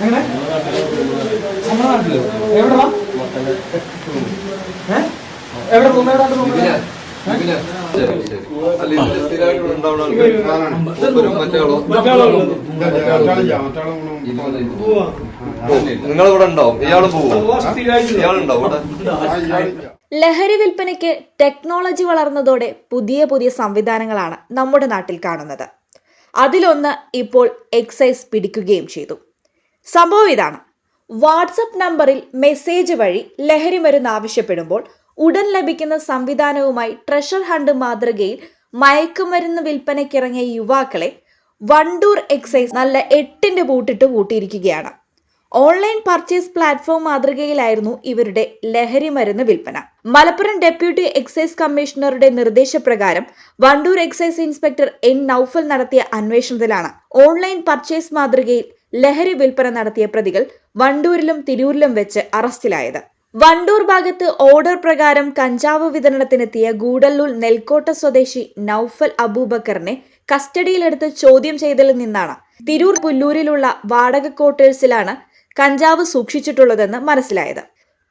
നമ്മുടെ നാട്ടിൽ എവിടെ എവിടെ ഇയാൾ ഇവിടെ ലഹരി വിൽപ്പനയ്ക്ക് ടെക്നോളജി വളർന്നതോടെ പുതിയ പുതിയ സംവിധാനങ്ങളാണ് നമ്മുടെ നാട്ടിൽ കാണുന്നത്. അതിലൊന്ന് ഇപ്പോൾ എക്സൈസ് പിടിക്കുകയും ചെയ്തു. സംഭവം ഇതാണ്. വാട്സപ്പ് നമ്പറിൽ മെസ്സേജ് വഴി ലഹരി മരുന്ന് ആവശ്യപ്പെടുമ്പോൾ ഉടൻ ലഭിക്കുന്ന സംവിധാനവുമായി ട്രഷർ ഹണ്ട് മാതൃകയിൽ മയക്കുമരുന്ന് വിൽപ്പനയ്ക്കിറങ്ങിയ യുവാക്കളെ വണ്ടൂർ എക്സൈസ് നല്ല എട്ടിന്റെ ബൂട്ടിട്ട് കൂട്ടിയിരിക്കുകയാണ്. ഓൺലൈൻ പർച്ചേസ് പ്ലാറ്റ്ഫോം മാതൃകയിലായിരുന്നു ഇവരുടെ ലഹരി മരുന്ന് വിൽപ്പന. മലപ്പുറം ഡെപ്യൂട്ടി എക്സൈസ് കമ്മീഷണറുടെ നിർദ്ദേശപ്രകാരം Vandoor excise inspector N Noufal നടത്തിയ അന്വേഷണത്തിലാണ് ഓൺലൈൻ പർച്ചേസ് മാതൃകയിൽ ലഹരി വിൽപ്പന നടത്തിയ പ്രതികൾ വണ്ടൂരിലും തിരൂരിലും വെച്ച് അറസ്റ്റിലായത്. വണ്ടൂർ ഭാഗത്ത് ഓർഡർ പ്രകാരം കഞ്ചാവ് വിതരണത്തിനെത്തിയ ഗൂഡല്ലൂർ നെൽക്കോട്ട സ്വദേശി നൌഫൽ അബൂബക്കറിനെ കസ്റ്റഡിയിലെടുത്ത് ചോദ്യം ചെയ്തതിൽ നിന്നാണ്. തിരൂർ പുല്ലൂരിലുള്ള വാടക ക്വാർട്ടേഴ്സിലാണ് കഞ്ചാവ് സൂക്ഷിച്ചിട്ടുള്ളതെന്ന് മനസ്സിലായത്.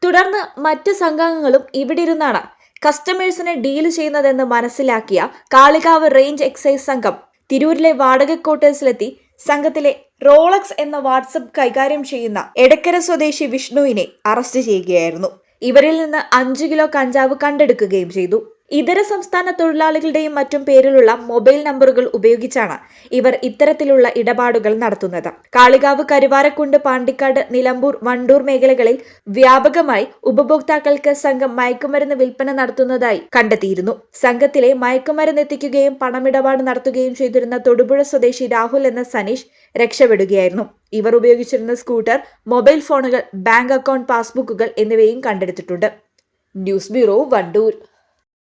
തുടർന്ന് മറ്റ് സംഘാംഗങ്ങളും ഇവിടെ ഇരുന്നാണ് കസ്റ്റമേഴ്സിനെ ഡീൽ ചെയ്യുന്നതെന്ന് മനസ്സിലാക്കിയ കാളികാവ് റേഞ്ച് എക്സൈസ് സംഘം തിരൂരിലെ വാടക ക്വാർട്ടേഴ്സിലെത്തി സംഘത്തിലെ റോളക്സ് എന്ന വാട്സപ്പ് കൈകാര്യം ചെയ്യുന്ന എടക്കര സ്വദേശി വിഷ്ണുവിനെ അറസ്റ്റ് ചെയ്യുകയായിരുന്നു. ഇവരിൽ നിന്ന് അഞ്ചു കിലോ കഞ്ചാവ് കണ്ടെടുക്കുകയും ചെയ്തു. ഇതര സംസ്ഥാന തൊഴിലാളികളുടെയും മറ്റും പേരിലുള്ള മൊബൈൽ നമ്പറുകൾ ഉപയോഗിച്ചാണ് ഇവർ ഇത്തരത്തിലുള്ള ഇടപാടുകൾ നടത്തുന്നത്. കാളികാവ് കരുവാരക്കുണ്ട് പാണ്ടിക്കാട് നിലമ്പൂർ വണ്ടൂർ മേഖലകളിൽ വ്യാപകമായി ഉപഭോക്താക്കൾക്ക് സംഘം മയക്കുമരുന്ന് വിൽപ്പന നടത്തുന്നതായി കണ്ടെത്തിയിരുന്നു. സംഘത്തിലെ മയക്കുമരുന്ന് എത്തിക്കുകയും പണമിടപാട് നടത്തുകയും ചെയ്തിരുന്ന തൊടുപുഴ സ്വദേശി രാഹുൽ എന്ന സനീഷ് രക്ഷപ്പെടുകയായിരുന്നു. ഇവർ ഉപയോഗിച്ചിരുന്ന സ്കൂട്ടർ മൊബൈൽ ഫോണുകൾ ബാങ്ക് അക്കൗണ്ട് പാസ്ബുക്കുകൾ എന്നിവയും കണ്ടെടുത്തിട്ടുണ്ട്. News bureau Vandoor.